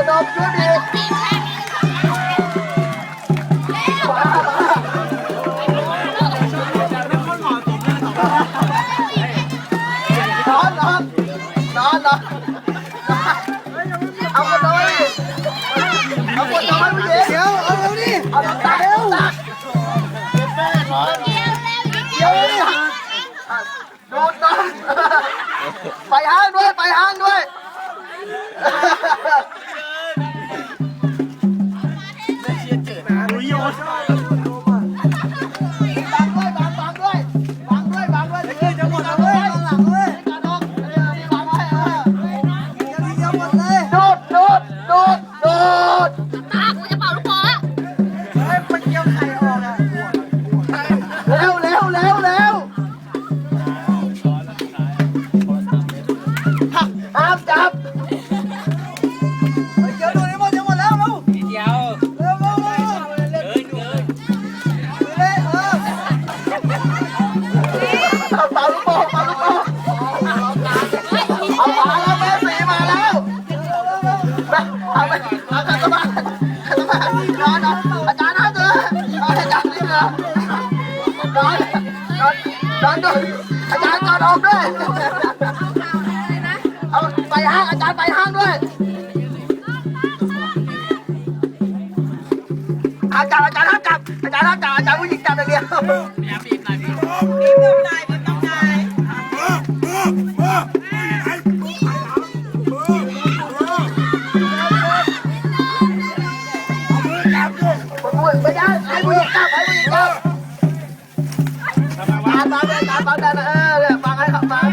บีบหัวนมช่วยบีบมามานอนนอนนอนนอนเอาคนนอนดิเอาคนนอนดิเดี๋ยวเอาเร็วดิเอาตักเร็วเดี๋ยวดูดนอนไปห้างด้วยไปห้างด้วย ตากูจะเป่าลูกโป่งอะเฮ้ยมันเกี่ยวไข่ออกอะเร็วเร็วเร็วเร็ว เอาไปเอาขันสมาขันสมานอนนอนอาจารย์นะเถอนอนอาจารย์นี่เถอะนอนนอนนอนด้วยอาจารย์กอดออกด้วยเอาไปห้างอาจารย์ไปห้างด้วยอาจารย์อาจารย์ห้ามจับอาจารย์ห้ามจับอาจารย์ผู้หญิงจับอย่างเดียว ตามตามเลยตามตามได้นะเออเนี่ยฟังให้เขาฟัง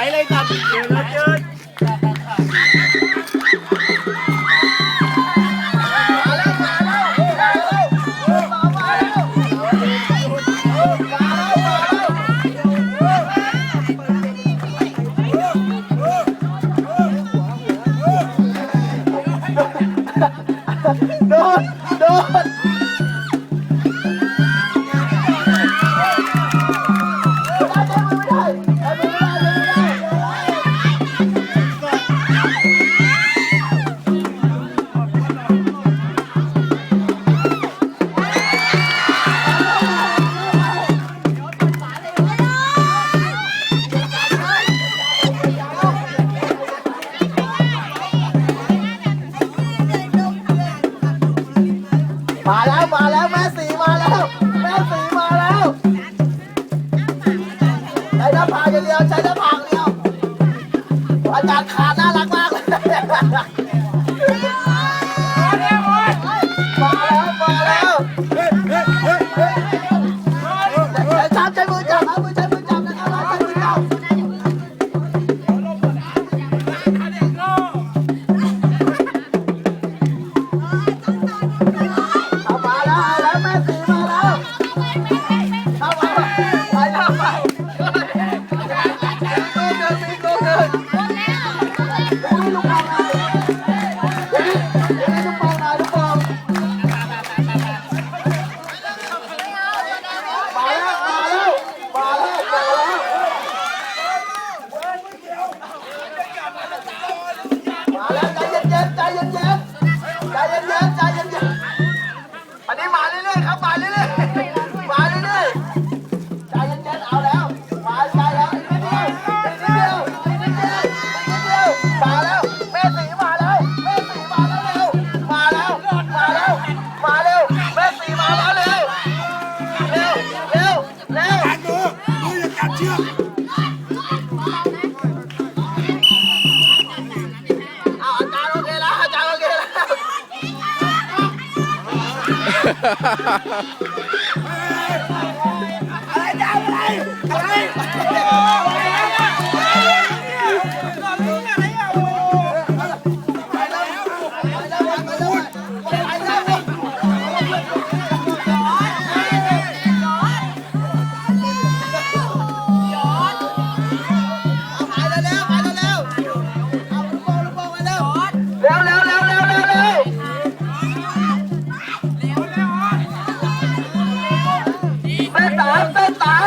ไหลเลยกัดเกินเกินมาแล้วมาแล้วมาแล้วมาแล้วโดนโดน Yeah. อะไรอะไรอะไร เต้นตาม